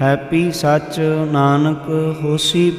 happy ਸੱਚ ਨਾਨਕ ਹੋਸੀ